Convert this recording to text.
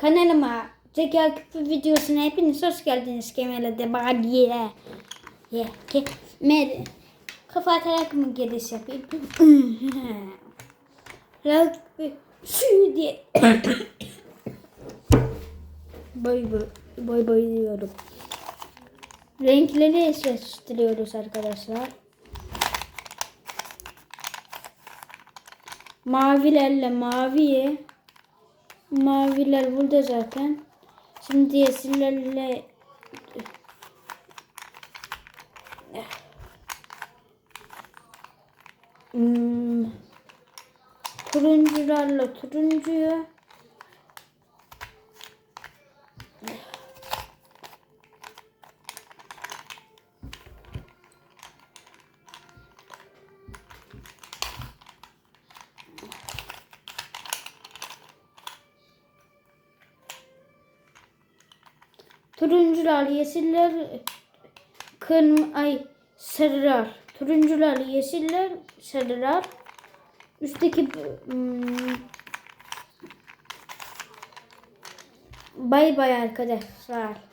Kanalıma Zeka Küpü videosuna hepiniz hoş geldiniz Kemal'e de bari ye. Ye. Ke Mer kafa atarak mı giriş yapayım? Rugby şu diye. boy boy boy boy diyorum. Renkleri eşleştiriyoruz arkadaşlar. Mavilerle maviye. Maviler burada zaten. Şimdi yeşillerle hmm, turuncularla turuncuyu turuncular yeşiller kırm ay sarılar. Turuncular yeşiller sarılar. Üstteki hmm, bay bay arkadaşlar